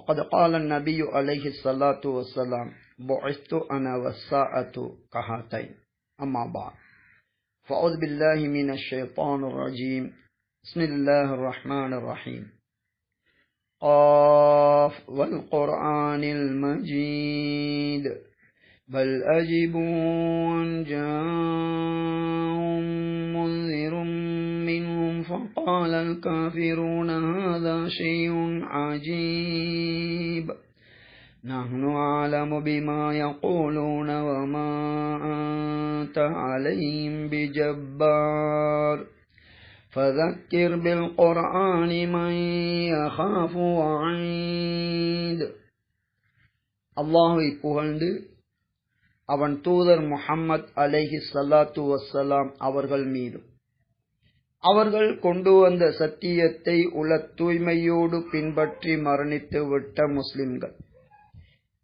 وقد قال النبي عليه الصلاة والسلام بعثت أنا والساعة كهاتين. أما بعد فأعوذ بالله من الشيطان الرجيم. بسم الله الرحمن الرحيم. قاف والقرآن المجيد. بل أجبوا أن جاءهم منهم فقال الكافرون هذا شيء عجيب نحن أعلم بما يقولون وما أنت عليهم بجبار فذكر بالقرآن من يخاف وعيد அல்லாஹை புகழ்ந்து அவன் தூதர் முஹம்மத் அலைஹி சல்லாத்து வசலாம் அவர்கள் மீதும் அவர்கள் கொண்டு வந்த சத்தியத்தை உள்ள தூய்மையோடு பின்பற்றி மரணித்து விட்ட முஸ்லிம்கள்.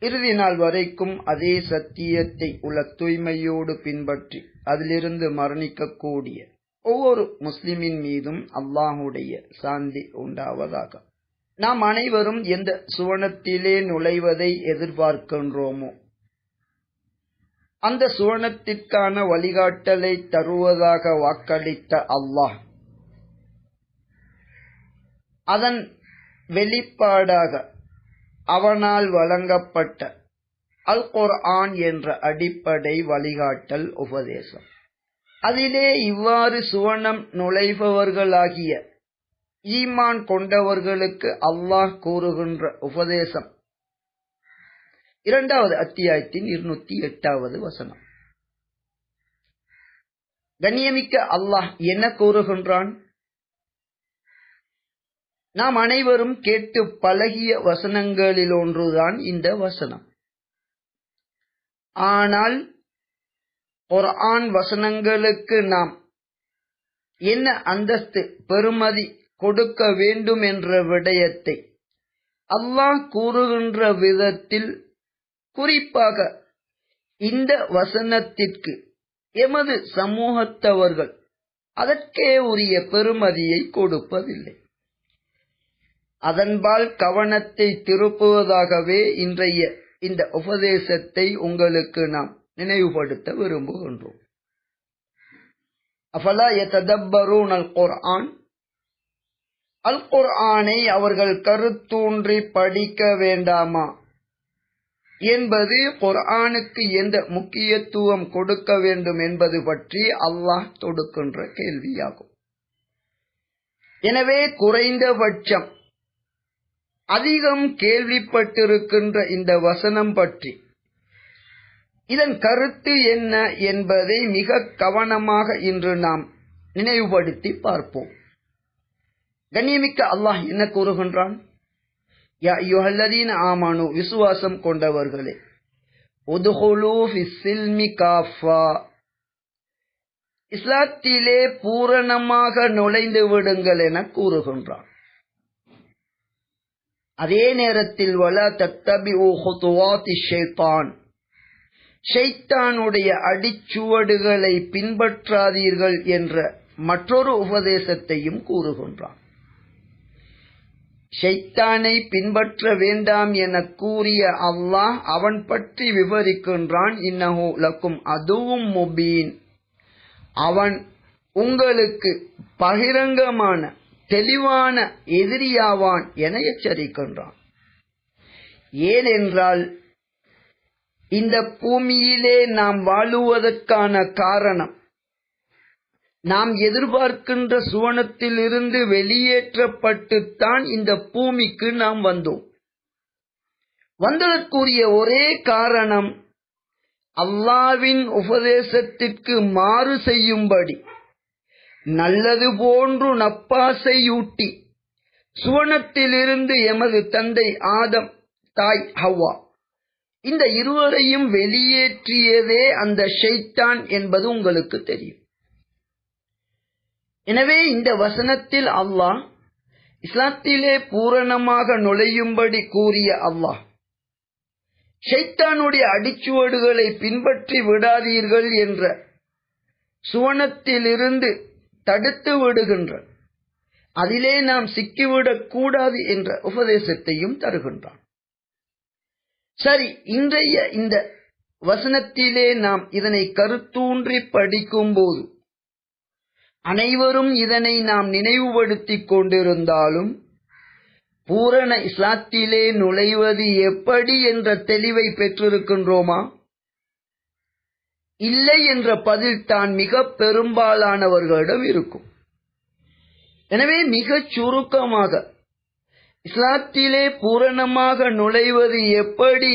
இறுதி நாள் வரைக்கும் அதே சத்தியத்தை உள்ள தூய்மையோடு பின்பற்றி அதிலிருந்து மரணிக்கக்கூடிய ஒவ்வொரு முஸ்லிமின் மீதும் அல்லாஹுடைய சாந்தி உண்டாவதாக. நாம் அனைவரும் எந்த சுவனத்திலே நுழைவதை எதிர்பார்க்கின்றோமோ அந்த சுவனத்திற்கான வழிகாட்டலை தருவதாக வாக்களித்த அல்லாஹ் அதன் வெளிப்பாடாக அவனால் வழங்கப்பட்ட அல் குர்ஆன் என்ற அடிப்படை வழிகாட்டல் உபதேசம். அதிலே இவ்வாறு சுவனம் நுழைபவர்களாகிய ஈமான் கொண்டவர்களுக்கு அல்லாஹ் கூறுகின்ற உபதேசம். இரண்டாவது அத்தியாயத்தின் இருநூத்தி எட்டாவது வசனம். கண்ணியமிக்க அல்லாஹ் என்ன கூறுகின்றான்? நாம் அனைவரும் கேட்டு பழகிய வசனங்களில் ஒன்றுதான் இந்த வசனம். ஆனால் குர்ஆன் வசனங்களுக்கு நாம் என்ன அந்தஸ்து பெருமதி கொடுக்க வேண்டும் என்ற விடயத்தை அல்லாஹ் கூறுகின்ற விதத்தில் குறிப்பாக இந்த வசனத்திற்கு எமது சமூகத்தவர்கள் அதற்கே உரிய பெருமதியை கொடுப்பதில்லை. அதன்பால் கவனத்தை திருப்புவதாகவே இன்றைய இந்த உபதேசத்தை உங்களுக்கு நாம் நினைவுபடுத்த விரும்புகின்றோம். அஃபலா எதப்பரூன் அல் குர்ஆன் அல் குர்ஆனை அவர்கள் கருத்தூன்றி படிக்க வேண்டாமா? என்பது குர்ஆனுக்கு எந்த முக்கியத்துவம் கொடுக்க வேண்டும் என்பது பற்றி அல்லாஹ் தொடுக்கின்ற கேள்வியாகும். எனவே குறைந்தபட்சம் அதிகம் கேள்விப்பட்டிருக்கின்ற இந்த வசனம் பற்றி. இதன் கருத்து என்ன என்பதை மிக கவனமாக இன்று நாம் நினைவுபடுத்தி பார்ப்போம். கண்ணியமிக்க அல்லாஹ் என்ன கூறுகின்றான்? ஆமானு விசுவாசம் கொண்டவர்களே இஸ்லாத்திலே பூரணமாக நுழைந்து விடுங்கள் என கூறுகின்றான். அதே நேரத்தில் வல தத்தபி ஷைத்தான். ஷைத்தானுடைய அடிச்சுவடுகளை பின்பற்றாதீர்கள் என்ற மற்றொரு உபதேசத்தையும் கூறுகின்றான். ஷைத்தானை பின்பற்ற வேண்டாம் என கூறிய அல்லாஹ் அவன் பற்றி விவரிக்கின்றான். இன்னஹோ லக்கும் அதுவும் முபீன். அவன் உங்களுக்கு பகிரங்கமான தெளிவான எதிரியாவான் என எச்சரிக்கின்றான். ஏனென்றால் இந்த பூமியிலே நாம் வாழுவதற்கான காரணம் நாம் எதிர்பார்க்கின்ற சுவனத்திலிருந்து வெளியேற்றப்பட்டுத்தான் இந்த பூமிக்கு நாம் வந்தோம். வந்ததற்குரிய ஒரே காரணம் அல்லாவின் உபதேசத்திற்கு மாறு செய்யும்படி. நல்லது போன்று நப்பாசையூட்டி சுவனத்திலிருந்து எமது தந்தை ஆதம் தாய் ஹவ்வா. இந்த இருவரையும் வெளியேற்றியதே அந்த ஷைத்தான் என்பது உங்களுக்கு தெரியும். எனவே இந்த வசனத்தில் அல்லாஹ் இஸ்லாத்திலே பூரணமாக நுழையும்படி கூறிய அல்லாஹ் ஷைத்தானுடைய அடிச்சுவடுகளை பின்பற்றி விடாதீர்கள் என்ற சுவனத்திலிருந்து தடுத்து விடுகின்ற அதிலே நாம் சிக்கிவிடக் கூடாது என்ற உபதேசத்தையும் தருகின்றான். சரி இன்றைய இந்த வசனத்திலே நாம் இதனை கருத்தூன்றி படிக்கும்போது அனைவரும் இதனை நாம் நினைவுபடுத்திக் கொண்டிருந்தாலும் பூரண இஸ்லாத்திலே நுழைவது எப்படி என்ற தெளிவை பெற்றிருக்கின்றோமா? இல்லை என்ற பதில் தான் மிக பெரும்பாலானவர்களிடம் இருக்கும். எனவே மிகச் சுருக்கமாக இஸ்லாத்திலே பூரணமாக நுழைவது எப்படி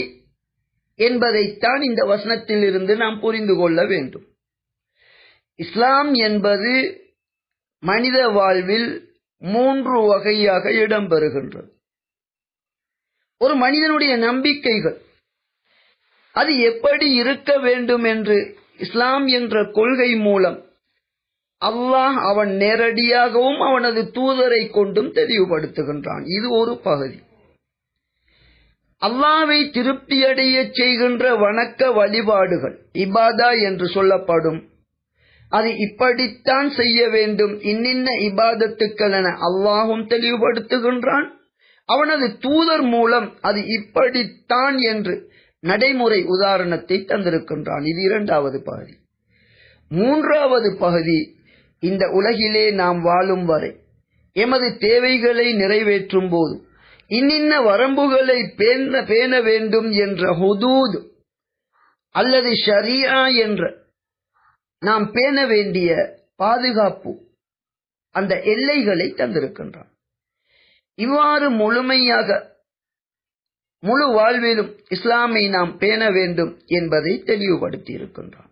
என்பதைத்தான் இந்த வசனத்தில் இருந்து நாம் புரிந்து கொள்ள வேண்டும். இஸ்லாம் என்பது மனித வாழ்வில் மூன்று வகையாக இடம்பெறுகின்றது. ஒரு மனிதனுடைய நம்பிக்கைகள் அது எப்படி இருக்க வேண்டும் என்று இஸ்லாம் என்ற கொள்கை மூலம் அல்லாஹ் அவன் நேரடியாகவும் அவனது தூதரை கொண்டும் தெளிவுபடுத்துகின்றான். இது ஒரு பகுதி. அல்லாவை திருப்தியடைய செய்கின்ற வணக்க வழிபாடுகள் இபாதா என்று சொல்லப்படும். அது இப்படித்தான் செய்ய வேண்டும். இன்னின்ன இபாதத்துக்கள் என அல்லாஹும் தெளிவுபடுத்துகின்றான். அவனது தூதர் மூலம் அது இப்படித்தான் என்று நடைமுறை உதாரணத்தை தந்திருக்கின்றான். இது இரண்டாவது பகுதி. மூன்றாவது பகுதி இந்த உலகிலே நாம் வாழும் வரை எமது தேவைகளை நிறைவேற்றும் போது இன்னின்ன வரம்புகளை பேண பேண வேண்டும் என்ற ஹுதூத் அல்லது ஷரியா என்ற நாம் பேண வேண்டிய பாதுகாப்பு அந்த எல்லைகளை தந்திருக்கின்றான். இவ்வாறு முழுமையாக முழு வாழ்விலும் இஸ்லாமை நாம் பேண வேண்டும் என்பதை தெளிவுபடுத்தி இருக்கின்றான்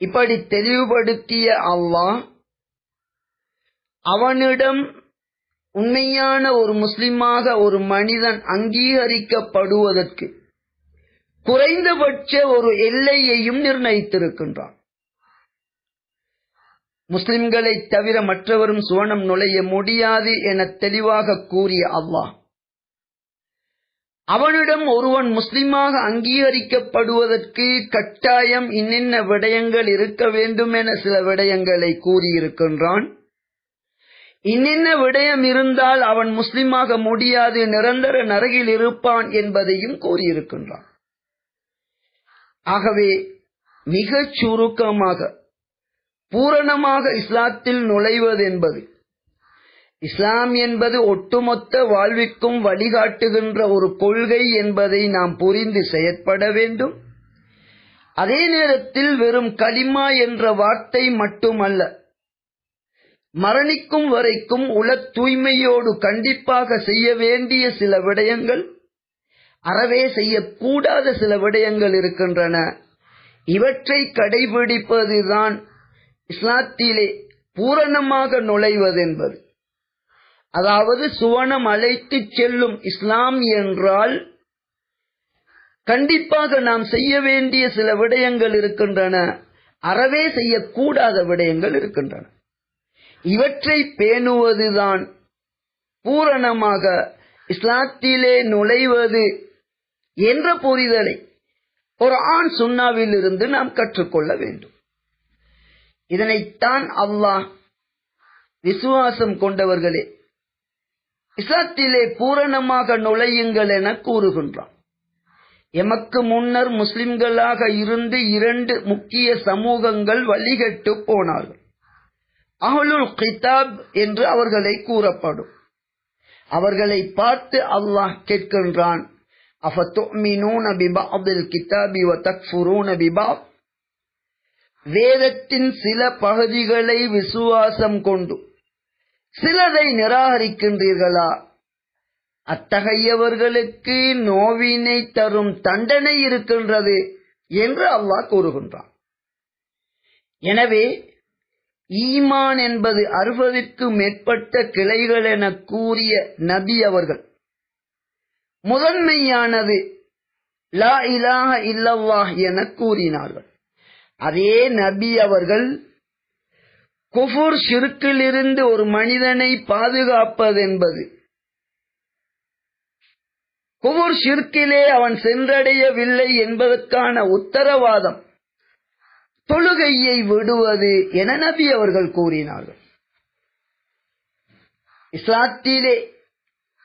இப்படி தெளிவுபடுத்திய அல்லாஹ் அவனிடம் உண்மையான ஒரு முஸ்லிமாக ஒரு மனிதன் அங்கீகரிக்கப்படுவதற்கு குறைந்தபட்ச ஒரு எல்லையையும் நிர்ணயித்திருக்கின்றான். முஸ்லிம்களை தவிர மற்றவரும் சுவனம் நுழைய முடியாது என தெளிவாக கூறிய அல்லாஹ் அவனிடம் ஒருவன் முஸ்லிமாக அங்கீகரிக்கப்படுவதற்கு கட்டாயம் இன்னின்ன விடயங்கள் இருக்க வேண்டும் என சில விடயங்களை கூறியிருக்கின்றான். இன்னின்ன விடயம் இருந்தால் அவன் முஸ்லிமாக முடியாது நிரந்தர நரகில் இருப்பான் என்பதையும் கூறியிருக்கின்றான். ஆகவே மிகச் சுருக்கமாக பூரணமாக இஸ்லாத்தில் நுழைவதென்பது இஸ்லாம் என்பது ஒட்டுமொத்த வாழ்விற்கும் வழிகாட்டுகின்ற ஒரு கொள்கை என்பதை நாம் புரிந்து செயற்பட வேண்டும். அதே நேரத்தில் வெறும் கலிமா என்ற வார்த்தை மட்டுமல்ல மரணிக்கும் வரைக்கும் உல தூய்மையோடு கண்டிப்பாக செய்ய வேண்டிய சில விடயங்கள் அறவே செய்யக்கூடாத சில விடயங்கள் இருக்கின்றன. இவற்றை கடைபிடிப்பதுதான் இஸ்லாத்திலே பூரணமாக நுழைவதென்பது. அதாவது சுவனம் அழைத்து செல்லும் இஸ்லாம் என்றால் கண்டிப்பாக நாம் செய்ய வேண்டிய சில விடயங்கள் இருக்கின்றன. அறவே செய்யக்கூடாத விடயங்கள் இருக்கின்றன. இவற்றை பேணுவதுதான் பூரணமாக இஸ்லாத்திலே நுழைவது என்ற புரிதலை ஒரு ஆண் சுண்ணாவில் இருந்து நாம் கற்றுக்கொள்ள வேண்டும். இதனைத்தான் அல்லாஹ் விசுவாசம் கொண்டவர்களே இஸ்லாத்திலே பூரணமாக நுழையுங்கள் என கூறுகின்றான். எமக்கு முன்னர் முஸ்லிம்களாக இருந்து இரண்டு முக்கிய சமூகங்கள் வழிகட்டு போனார்கள். அகலுல் கிதாப் என்று அவர்களை கூறப்படும். அவர்களை பார்த்து அல்லாஹ் கேட்கின்றான் வேதத்தின் சில பகுதிகளை விசுவாசம் கொண்டு சிலதை நிராகரிக்கின்றீர்களா? அத்தகையவர்களுக்கு நோவினை தரும் தண்டனை இருக்கின்றது என்று அல்லாஹ் கூறுகின்றான். எனவே ஈமான் என்பது அறுபதுக்கு மேற்பட்ட கிளைகள் என கூறிய நபி அவர்கள் முதன்மையானது லா இலாஹ இல்லவா என கூறினார்கள். அதே நபி அவர்கள் குஃபுர் சிறுக்கிலிருந்து ஒரு மனிதனை பாதுகாப்பதென்பது குஃபுர் சிறுக்கிலே அவன் சென்றடையவில்லை என்பதற்கான உத்தரவாதம். தொழுகையை விடுவது என நபி அவர்கள் கூறினார்கள். இஸ்லாத்திலே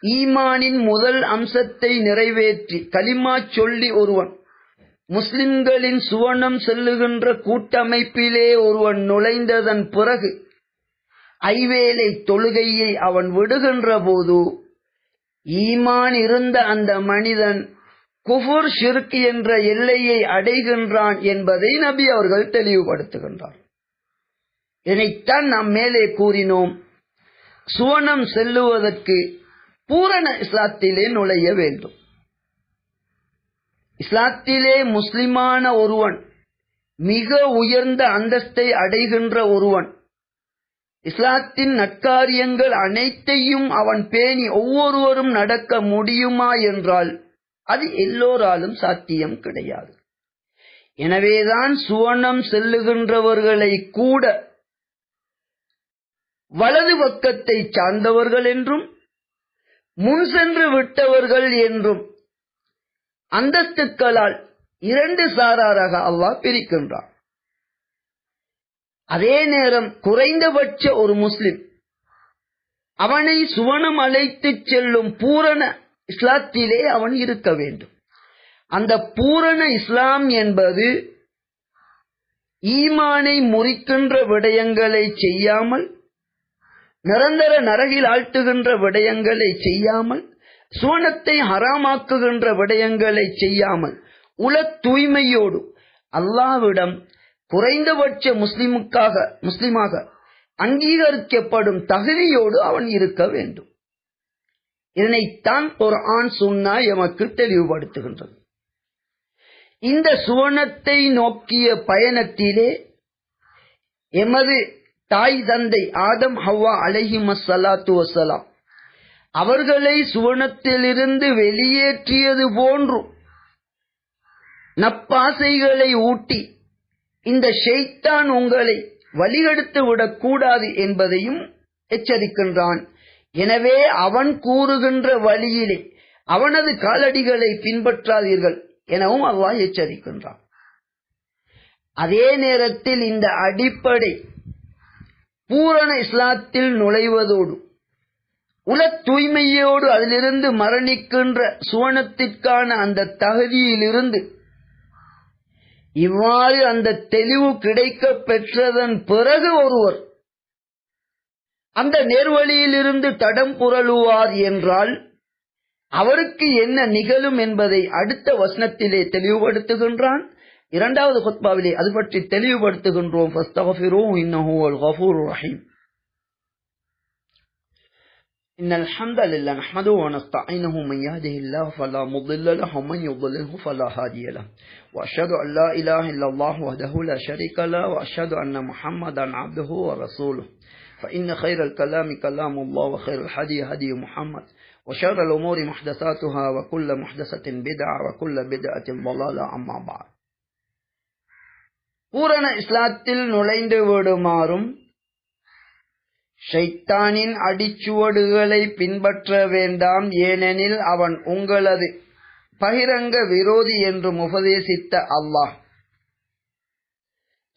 ஈமானின் முதல் அம்சத்தை நிறைவேற்றி கலிமா சொல்லி ஒருவன் முஸ்லிம்களின் சுவனம் செல்லுகின்ற கூட்டமைப்பிலே ஒருவன் நுழைந்ததன் பிறகு ஐவேளை தொழுகையை அவன் விடுகின்ற போது ஈமான் இருந்த அந்த மனிதன் குஃபுர் ஷிர்க் என்ற எல்லையை அடைகின்றான் என்பதை நபி அவர்கள் தெளிவுபடுத்துகின்றார். இதைத்தான் நாம் மேலே கூறினோம். சுவனம் செல்லுவதற்கு பூரண இஸ்லாத்திலே நுழைய வேண்டும். இஸ்லாத்திலே முஸ்லிமான ஒருவன் மிக உயர்ந்த அந்தஸ்தை அடைகின்ற ஒருவன். இஸ்லாத்தின் நற்காரியங்கள் அனைத்தையும் அவன் பேணி ஒவ்வொருவரும் நடக்க முடியுமா என்றால் அது எல்லோராலும் சாத்தியம் கிடையாது. எனவேதான் சுவனம் செல்லுகின்றவர்களை கூட வலது பக்கத்தை சார்ந்தவர்கள் என்றும் முன் சென்று விட்டவர்கள் என்றும் அந்தஸ்துக்களால் இரண்டு சாராராக அல்லாஹ் பிரிக்கின்றான். அதே நேரம் குறைந்தபட்ச ஒரு முஸ்லிம் அவனை சுவனம் அழைத்துச் செல்லும் பூரண இஸ்லாத்திலே அவன் இருக்க வேண்டும். அந்த பூரண இஸ்லாம் என்பது ஈமானை முறிக்கின்ற விடயங்களை செய்யாமல் நிரந்தர நரகில் ஆழ்த்துகின்ற விடயங்களை செய்யாமல் சுவனத்தை ஹராமாக்குகின்ற விடயங்களை செய்யாமல் உல தூய்மையோடு அல்லாவிடம் குறைந்தபட்ச முஸ்லிமுக்காக முஸ்லிமாக அங்கீகரிக்கப்படும் தகுதியோடு அவன் இருக்க வேண்டும். இதனைத்தான் ஒரு ஆண் சுன்னா எமக்கு தெளிவுபடுத்துகின்றது. இந்த சுவனத்தை நோக்கிய பயணத்திலே எமது தாய் தந்தை ஆதம் ஹவ்வா அலஹிம் சலாத்து வசலாம் அவர்களை சுவனத்திலிருந்து வெளியேற்றியது போன்றும் நப்பாசைகளை ஊட்டி இந்த ஷெய்தான் உங்களை வழிகெடுத்து விடக்கூடாது என்பதையும் எச்சரிக்கின்றான். எனவே அவன் கூறுகின்ற வழியிலே அவனது காலடிகளை பின்பற்றாதீர்கள் எனவும் அல்லாஹ் எச்சரிக்கின்றான். அதே நேரத்தில் இந்த அடிப்படை பூரண இஸ்லாத்தில் நுழைவதோடு உல தூய்மையோடு அதிலிருந்து மரணிக்கின்ற சுவனத்திற்கான அந்த தகுதியிலிருந்து இவ்வாறு அந்த தெளிவு கிடைக்க பெற்றதன் பிறகு ஒருவர் அந்த நேர்வழியிலிருந்து தடம் புரளுவார் என்றால் அவருக்கு என்ன நிகழும் என்பதை அடுத்த வசனத்திலே தெளிவுபடுத்துகின்றான். இரண்டாவது கொத்பாவிலே அது பற்றி தெளிவுபடுத்துகின்றோம். ரஹீம். إن الحمد لله نحمده ونستعينه من يهده الله فلا مضل له ومن يضلله فلا هادي له. وأشهد أن لا إله إلا الله وحده لا شريك له وأشهد أن محمدا عبده ورسوله. فإن خير الكلام كلام الله وخير الحدي هدي محمد. وشر الأمور محدثاتها وكل محدثة بدعة وكل بدعة ضلالة أما بعد. பூரண இஸ்லாத்தில் நுழைந்து விடுமாறும் ஷைத்தானின் அடிச்சுவடுகளை பின்பற்ற வேண்டாம் ஏனெனில் அவன் உங்களது பகிரங்க விரோதி என்று உபதேசித்த அல்லாஹ்.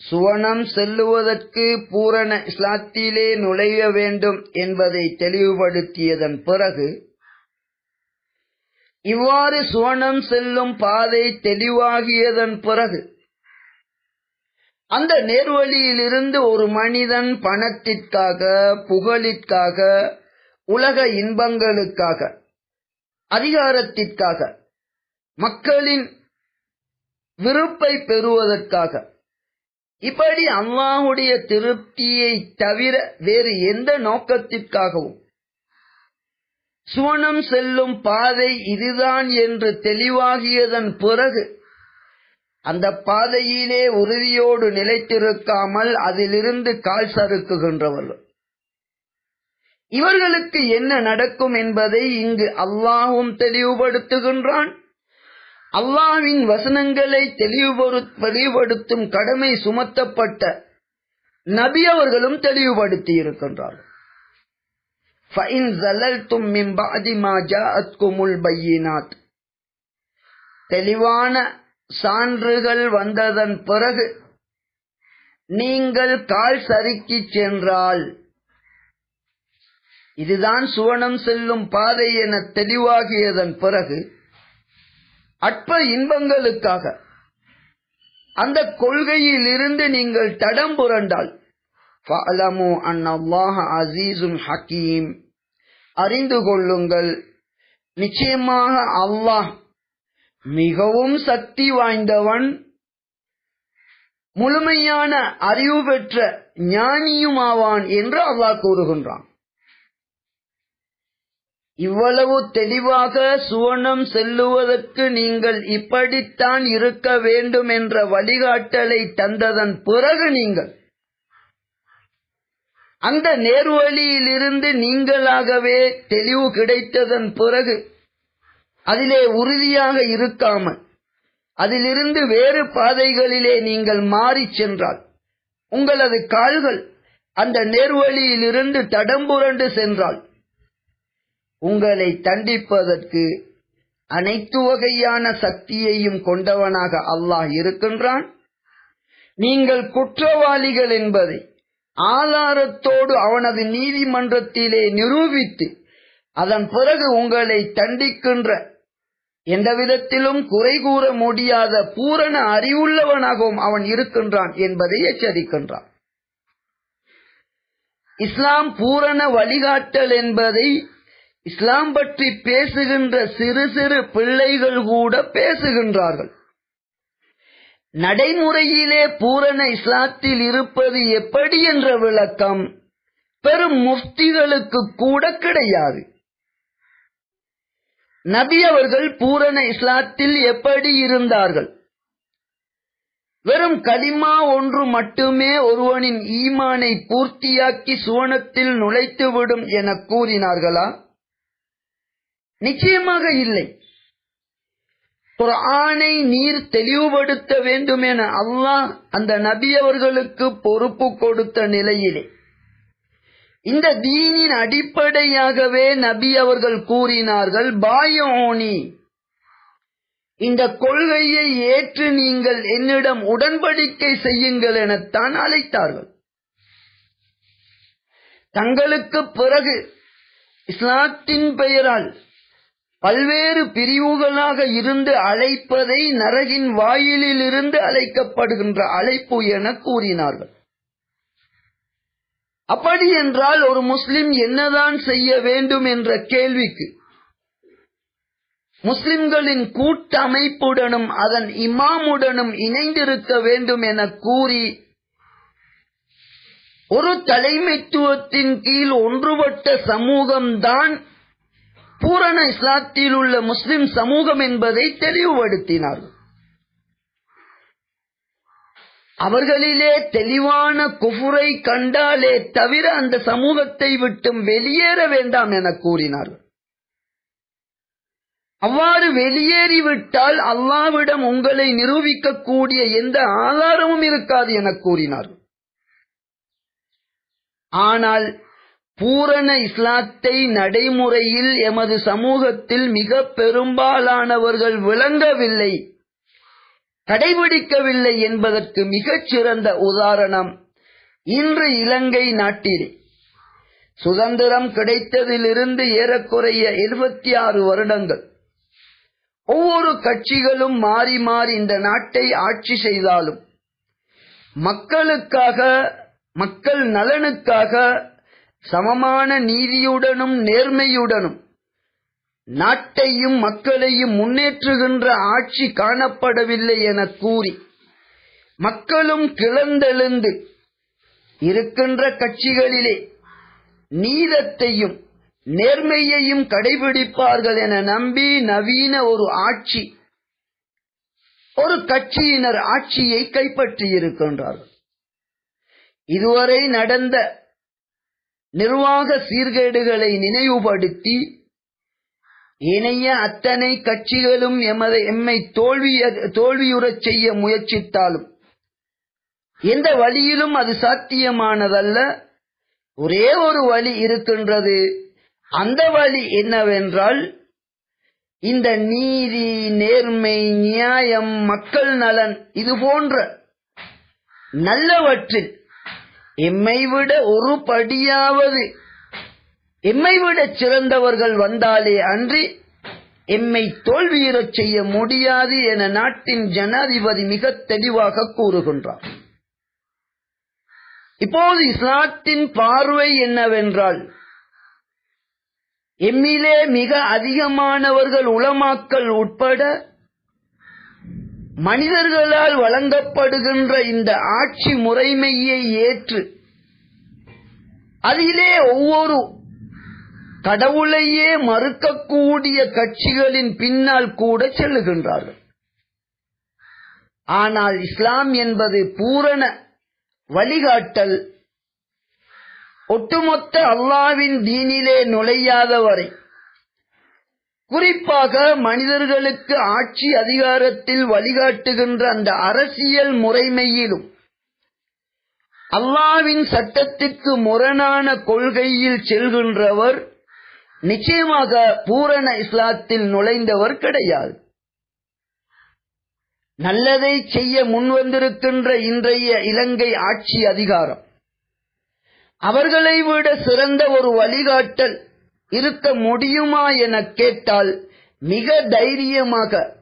சுவனம் செல்லுவதற்கு பூரண இஸ்லாத்திலே நுழைய வேண்டும் என்பதை தெளிவுபடுத்தியதன் பிறகு இவ்வாறு சுவனம் செல்லும் பாதை தெளிவாகியதன் பிறகு அந்த நேர்வழியிலிருந்து ஒரு மனிதன் பணத்திற்காக புகழிற்காக உலக இன்பங்களுக்காக அதிகாரத்திற்காக மக்களின் விருப்பை பெறுவதற்காக இப்படி அல்லாஹுடைய திருப்தியை தவிர வேறு எந்த நோக்கத்திற்காகவும் சுவனம் செல்லும் பாதை இதுதான் என்று தெளிவாகியதன் பிறகு அந்த பாதையிலே உறுதியோடு நிலைத்திருக்காமல் அதிலிருந்து கால் சறுக்குகின்றவர்கள். இவர்களுக்கு என்ன நடக்கும் என்பதை இங்கு அல்லாஹும் தெளிவுபடுத்துகின்றான். அல்லாவின் வசனங்களை தெளிவுபடுத்தும் கடமை சுமத்தப்பட்ட நபி அவர்களும் தெளிவுபடுத்தி இருக்கின்றார்கள் தெளிவான சான்றுகள் வந்ததன் பிறகு நீங்கள் கால் சறுக்கி சென்றால் இதுதான் சுவனம் செல்லும் பாதை என தெளிவாகியதன் பிறகு அற்ப இன்பங்களுக்காக அந்த கொள்கையில் இருந்து நீங்கள் தடம் புரண்டால் அசீசும் ஹக்கீம். அறிந்து கொள்ளுங்கள். நிச்சயமாக அல்லாஹ் மிகவும் சக்தி வாய்ந்தவன் முழுமையான அறிவு பெற்ற ஞானியுமாவான் என்று அல்லாஹ் கூறுகின்றான். இவ்வளவு தெளிவாக சுவனம் செல்லுவதற்கு நீங்கள் இப்படித்தான் இருக்க வேண்டும் என்ற வழிகாட்டலை தந்ததன் பிறகு நீங்கள் அந்த நேர்வழியிலிருந்து நீங்களாகவே தெளிவு கிடைத்ததன் பிறகு அதிலே உறுதியாக இருக்காமல் அதிலிருந்து வேறு பாதைகளிலே நீங்கள் மாறிச் சென்றால் உங்களது கால்கள் அந்த நேர்வழியிலிருந்து தடம்புரண்டு சென்றால் உங்களை தண்டிப்பதற்கு அனைத்து வகையான சக்தியையும் கொண்டவனாக அல்லாஹ் இருக்கின்றான். நீங்கள் குற்றவாளிகள் என்பதை ஆதாரத்தோடு அவனது நீதிமன்றத்திலே நிரூபித்து அதன் பிறகு உங்களை தண்டிக்கின்ற எந்த விதத்திலும் குறை கூற முடியாத பூரண அறிவுள்ளவனாகவும் அவன் இருக்கின்றான் என்பதை எச்சரிக்கின்றான். இஸ்லாம் பூரண வழிகாட்டல் என்பதை இஸ்லாம் பற்றி பேசுகின்ற சிறு சிறு பிள்ளைகள் கூட பேசுகின்றார்கள். நடைமுறையிலே பூரண இஸ்லாத்தில் இருப்பது எப்படி என்ற விளக்கம் பெரும் முஃப்திகளுக்கு கூட கிடையாது. நபி அவர்கள் பூரண இஸ்லாத்தில் எப்படி இருந்தார்கள்? வெறும் கலிமா ஒன்று மட்டுமே ஒருவனின் ஈமானை பூர்த்தியாக்கி சுவனத்தில் நுழைத்துவிடும் என கூறினார்களா? நிச்சயமாக இல்லை. குரானை நீர் தெளிவுபடுத்த வேண்டும் என அல்லாஹ் அந்த நபி அவர்களுக்கு பொறுப்பு கொடுத்த நிலையிலே இந்த தீனின் அடிப்படையாகவே நபி அவர்கள் கூறினார்கள் பாயோனி இந்த கொள்கையை ஏற்று நீங்கள் என்னிடம் உடன்படிக்கை செய்யுங்கள் எனத்தான் அழைத்தார்கள். தங்களுக்கு பிறகு இஸ்லாத்தின் பெயரால் பல்வேறு பிரிவுகளாக இருந்து அழைப்பதை நரகின் வாயிலில் இருந்து அழைக்கப்படுகின்ற அழைப்பு என கூறினார்கள். அப்படி என்றால் ஒரு முஸ்லிம் என்னதான் செய்ய வேண்டும் என்ற கேள்விக்கு முஸ்லிம்களின் கூட்டமைப்புடனும் அதன் இமாமுடனும் இணைந்திருக்க வேண்டும் என கூறி ஒரு தலைமைத்துவத்தின் கீழ் ஒன்றுபட்ட சமூகம்தான் பூரண இஸ்லாத்தில் உள்ள முஸ்லிம் சமூகம் என்பதை தெளிவுபடுத்தினார்கள். அவர்களிலே தெளிவான குஃபுரை கண்டாலே தவிர அந்த சமூகத்தை விட்டும் வெளியேற வேண்டாம் என கூறினார்கள் அவ்வாறு வெளியேறிவிட்டால் அல்லாவிடம் உங்களை நிரூபிக்கக்கூடிய எந்த ஆதாரமும் இருக்காது என கூறினார்கள் ஆனால் பூரண இஸ்லாத்தை நடைமுறையில் எமது சமூகத்தில் மிக பெரும்பாலானவர்கள் விளங்கவில்லை. கடைபிடிக்கவில்லை என்பதற்கு மிகச் சிறந்த உதாரணம் இன்று இலங்கை நாட்டில். சுதந்திரம் கிடைத்ததிலிருந்து ஏறக்குறைய இருபத்தி ஆறு வருடங்கள். ஒவ்வொரு கட்சிகளும் மாறி மாறி இந்த நாட்டை ஆட்சி செய்தாலும் மக்களுக்காக மக்கள் நலனுக்காக சமமான நீதியுடனும் நேர்மையுடனும் நாட்டையும் மக்களையும் முன்னேற்றுகின்ற ஆட்சி காணப்படவில்லை என கூறி மக்களும் கிளந்தெழுந்து இருக்கின்ற கட்சிகளிலே நீதத்தையும் நேர்மையையும் கடைபிடிப்பார்கள் என நம்பி நவீன ஒரு ஆட்சி ஒரு கட்சியினர் ஆட்சியை கைப்பற்றி இருக்கின்றார்கள் இதுவரை நடந்த நிர்வாக சீர்கேடுகளை நினைவுபடுத்தி ஏனைய அத்தனை கட்சிகளும் எமது எம்மை தோல்வி தோல்வியுறச் செய்ய முயற்சித்தாலும் எந்த வழியிலும் அது சாத்தியமானதல்ல. ஒரே ஒரு வழி இருக்கின்றது. அந்த வழி என்னவென்றால் இந்த நீதி நேர்மை நியாயம் மக்கள் நலன் இது போன்ற நல்லவற்றில் எம்மை விட ஒரு படியாவது எம்மை விட சிறந்தவர்கள் வந்தாலே அன்றி எம்மை தோல்வியுறச் செய்ய முடியாது என நாட்டின் ஜனாதிபதி மிக தெளிவாக கூறுகின்றார். இப்போது இஸ்லாத்தின் பார்வை என்னவென்றால் எம்மிலே மிக அதிகமானவர்கள் உளமாக்கல் உட்பட மனிதர்களால் வழங்கப்படுகின்ற இந்த ஆட்சி முறைமையை ஏற்று அதிலே ஒவ்வொரு கடவுளையே மறுக்கக்கூடிய கட்சிகளின் பின்னால் கூட செல்லுகின்றார்கள். ஆனால் இஸ்லாம் என்பது பூரண வழிகாட்டல். ஒட்டுமொத்த அல்லாவின் தீனிலே நுழையாதவரை குறிப்பாக மனிதர்களுக்கு ஆட்சி அதிகாரத்தில் வழிகாட்டுகின்ற அந்த அரசியல் முறைமையிலும் அல்லாவின் சட்டத்திற்கு முரணான கொள்கையில் செல்கின்றவர் நிச்சயமாக பூரண இஸ்லாத்தில் நுழைந்தவர் கிடையாது. நல்லதை செய்ய முன்வந்திருக்கின்ற இன்றைய இலங்கை ஆட்சி அதிகாரம். அவர்களை விட சிறந்த ஒரு வழிகாட்டல் இருக்க முடியுமா என கேட்டால் மிக தைரியமாக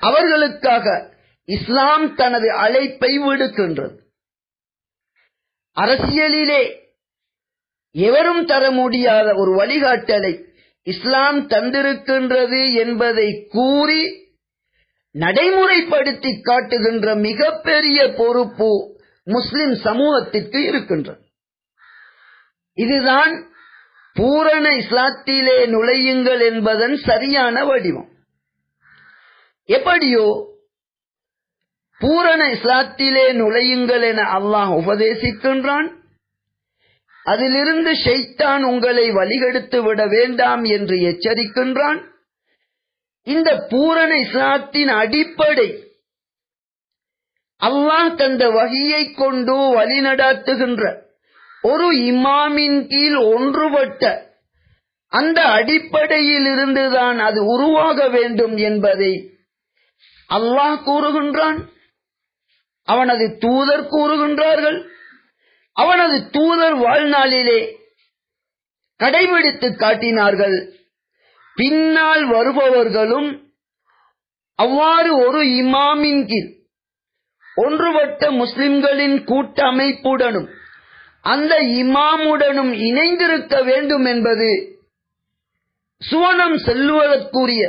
அவர்களுக்காக இஸ்லாம் தனது அழைப்பை விடுக்கின்றது. அரசியலிலே எவரும் தர முடியாத ஒரு வழிகாட்டலை இஸ்லாம் தந்திருக்கின்றது என்பதை கூறி நடைமுறைப்படுத்தி காட்டுகின்ற மிகப்பெரிய பொறுப்பு முஸ்லிம் சமூகத்திற்கு இருக்கின்றது. இதுதான் பூரண இஸ்லாத்திலே நுழையுங்கள் என்பதன் சரியான வடிவம். எப்படியோ பூரண இஸ்லாத்திலே நுழையுங்கள் என அல்லாஹ் உபதேசிக்கின்றான். அதிலிருந்து ஷெய்தான் உங்களை வழிகெடுத்து விட வேண்டாம் என்று எச்சரிக்கின்றான். இந்த பூரண இஸ்லாத்தின் அடிப்படை அல்லாஹ் தந்த வகையை கொண்டு வழிநடாத்துகின்ற ஒரு இமாமின் கீழ் ஒன்றுபட்ட அந்த அடிப்படையில் இருந்துதான் அது உருவாக வேண்டும் என்பதை அல்லாஹ் கூறுகின்றான். அவனது தூதர் கூறுகின்றார்கள். அவனது தூதர் வாழ்நாளிலே கடைபிடித்து காட்டினார்கள். பின்னால் வருபவர்களும் அவ்வாறு ஒரு இமாமின் கீழ் ஒன்றுபட்ட முஸ்லிம்களின் கூட்டமைப்புடனும் அந்த இமாமுடனும் இணைந்திருக்க வேண்டும் என்பது சுவனம் செல்லுவதற்குரிய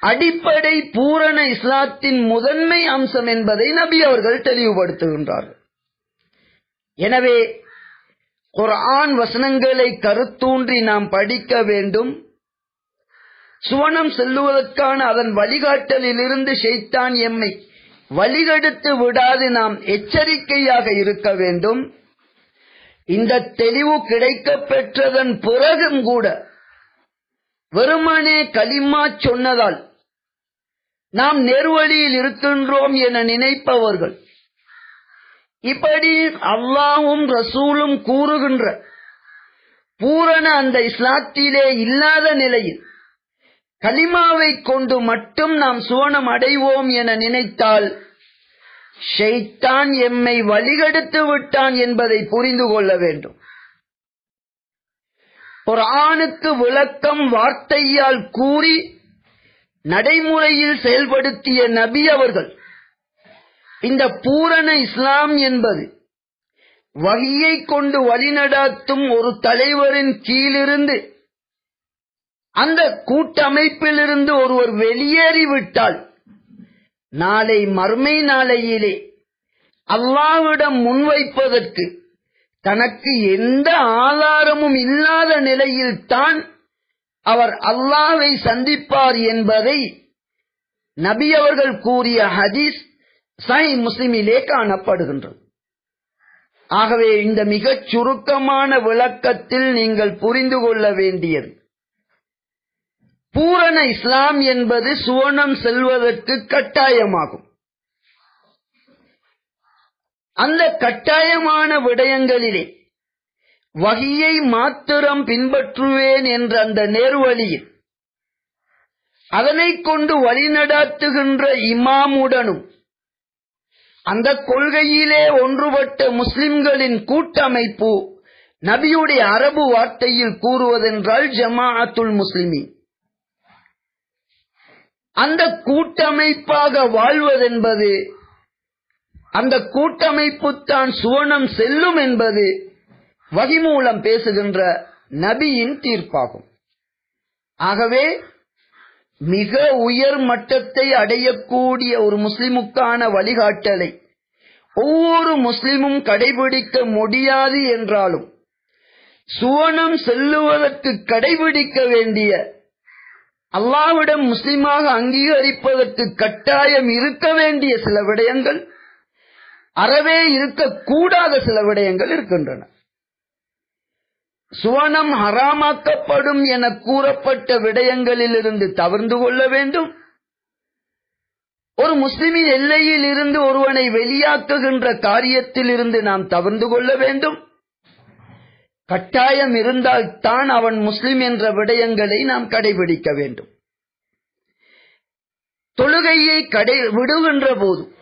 அடிப்படை பூரண இஸ்லாத்தின் முதன்மை அம்சம் என்பதை நபி அவர்கள் தெளிவுபடுத்துகின்றார்கள். எனவே குர்ஆன் வசனங்களை கருத்தூன்றி நாம் படிக்க வேண்டும். சுவனம் செல்லுவதற்கான அதன் வழிகாட்டலிலிருந்து செய்தான் எம்மை வழிகெடுத்து விடாது நாம் எச்சரிக்கையாக இருக்க வேண்டும். இந்த தெளிவு கிடைக்க பெற்றதன் பிறகும் கூட வெறுமனே களிமா சொன்னதால் நாம் நேர்வழியில் இருக்கின்றோம் என நினைப்பவர்கள் இப்படி அல்லாஹும் ரசூலும் கூறுகின்ற பூரண அந்த இஸ்லாத்திலே இல்லாத நிலையில் கலிமாவை கொண்டு மட்டும் நாம் சுவனம் அடைவோம் என நினைத்தால் ஷெய்தான் எம்மை வழிகெடுத்து விட்டான் என்பதை புரிந்து கொள்ள வேண்டும். ஒரு ஆணுக்கு விளக்கம் வார்த்தையால் கூறி நடைமுறையில் செயல்படுத்திய நபி அவர்கள் இந்த பூரண இஸ்லாம் என்பது வகையை கொண்டு வழிநடாத்தும் ஒரு தலைவரின் கீழிருந்து அந்த கூட்டமைப்பிலிருந்து ஒருவர் வெளியேறிவிட்டால் நாளை மறுமை நாளையிலே அல்லாவிடம் முன்வைப்பதற்கு தனக்கு எந்த ஆதாரமும் இல்லாத நிலையில் தான் அவர் அல்லாவை சந்திப்பார் என்பதை நபி அவர்கள் கூறிய ஹதீஸ் சை முஸ்லிமிலே காணப்படுகின்றது ஆகவே இந்த மிகச் சுருக்கமான விளக்கத்தில் நீங்கள் புரிந்து கொள்ள வேண்டியது பூரண இஸ்லாம் என்பது சுவனம் செல்வதற்கு கட்டாயமாகும். அந்த கட்டாயமான விடயங்களிலே வகியை மாத்திரம் பின்பற்றுவேன் என்ற அந்த நேர்வழியில் அதனை கொண்டு வழிநடாத்துகின்ற இமாமுடனும் அந்த கொள்கையிலே ஒன்றுபட்ட முஸ்லிம்களின் கூட்டமைப்பு நபியுடைய அரபு வார்த்தையில் கூறுவதென்றால் ஜமாஅத்துல் முஸ்லிமி அந்த கூட்டமைப்பாக வாழ்வதென்பது அந்த கூட்டமைப்பு தான் சுவனம் செல்லும் என்பது வகி மூலம் பேசுகின்ற நபியின் தீர்ப்பாகும். ஆகவே மிக உயர் மட்டத்தை அடையக்கூடிய ஒரு முஸ்லிமுக்கான வழிகாட்டலை ஒவ்வொரு முஸ்லிமும் கடைபிடிக்க முடியாது என்றாலும் சுவனம் செல்லுவதற்கு கடைபிடிக்க வேண்டிய அல்லாவிடம் முஸ்லிமாக அங்கீகரிப்பதற்கு கட்டாயம் இருக்க வேண்டிய சில விடயங்கள் அறவே இருக்கக்கூடாத சில விடயங்கள் இருக்கின்றன. சுவனம் ஹராமாக்கப்படும் என கூறப்பட்ட விடயங்களிலிருந்து தவிர்ந்து கொள்ள வேண்டும். ஒரு முஸ்லிமின் எல்லையில் இருந்து ஒருவனை வெளியாக்குகின்ற காரியத்தில் இருந்து நாம் தவிர்ந்து கொள்ள வேண்டும். கட்டாயம் இருந்தால் தான் அவன் முஸ்லிம் என்ற விடயங்களை நாம் கடைபிடிக்க வேண்டும். தொழுகையை கடை விடுகின்ற போது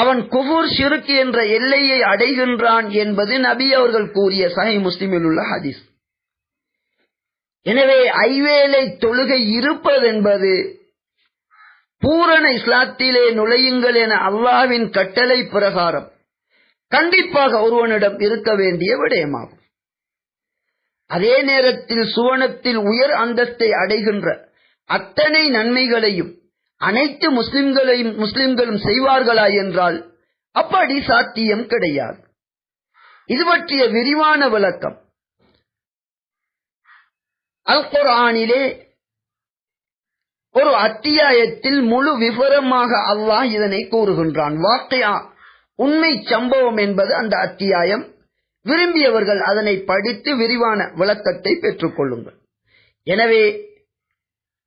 அவன் குபூர் சிறுக்கு என்ற எல்லையை அடைகின்றான் என்பது நபி அவர்கள் கூறிய சஹை முஸ்லிமில் உள்ள ஹதீஸ். எனவே ஐவேளை தொழுகை இருப்பதென்பது பூரண இஸ்லாத்திலே நுழையுங்கள் என அல்லாவின் கட்டளை பிரகாரம் கண்டிப்பாக ஒருவனிடம் இருக்க வேண்டிய விடயமாகும். அதே நேரத்தில் சுவனத்தில் உயர் அந்தஸ்தை அடைகின்ற அத்தனை நன்மைகளையும் அனைத்து முஸ்லிம்களையும் முஸ்லிம்களும் செய்வார்களா என்றால் அப்படி சாத்தியம் கிடையாது. இது பற்றிய விரிவான விளக்கம். அல் குர்ஆனிலே ஒரு அத்தியாயத்தில் முழு விவரமாக அல்லாஹ் இதனை கூறுகின்றான். வாக்கையா உண்மை சம்பவம் என்பது அந்த அத்தியாயம். விரும்பியவர்கள் அதனை படித்து விரிவான விளக்கத்தை பெற்றுக் கொள்ளுங்கள் எனவே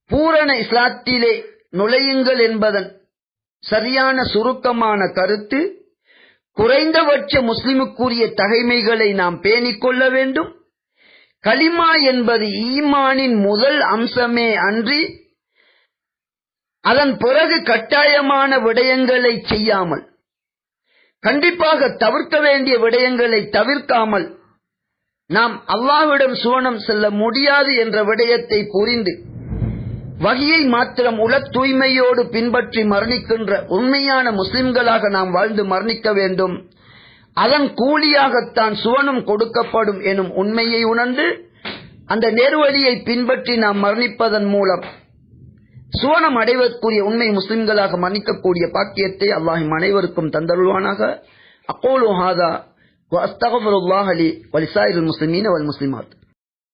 பூரண இஸ்லாத்திலே நுழையுங்கள் என்பதன் சரியான சுருக்கமான கருத்து குறைந்தபட்ச முஸ்லிமுக்குரிய தகைமைகளை நாம் பேணிக் கொள்ள வேண்டும். களிமா என்பது ஈமானின் முதல் அம்சமே அன்றி அதன் பிறகு கட்டாயமான விடயங்களை செய்யாமல் கண்டிப்பாக தவிர்க்க வேண்டிய விடயங்களை தவிர்க்காமல் நாம் அல்லாவிடம் சுவனம் செல்ல முடியாது என்ற விடயத்தை புரிந்து வகையை மாத்திரம் உல தூய்மையோடு பின்பற்றி மரணிக்கின்ற உண்மையான முஸ்லிம்களாக நாம் வாழ்ந்து மரணிக்க வேண்டும். அதன் கூலியாகத்தான் சுவனம் கொடுக்கப்படும் எனும் உண்மையை உணர்ந்து அந்த நேர்வழியை பின்பற்றி நாம் மரணிப்பதன் மூலம் சுவனம் அடைவதற்குரிய உண்மை முஸ்லிம்களாக மன்னிக்கக்கூடிய பாக்கியத்தை அல்லாஹிம் அனைவருக்கும் தந்தருள்வானாக. அக்கோலு ஹாதா அஸ்தகபுல்லாஹ் அலி வலிசாயில் முஸ்லிமீன் அவள் முஸ்லிமாத்.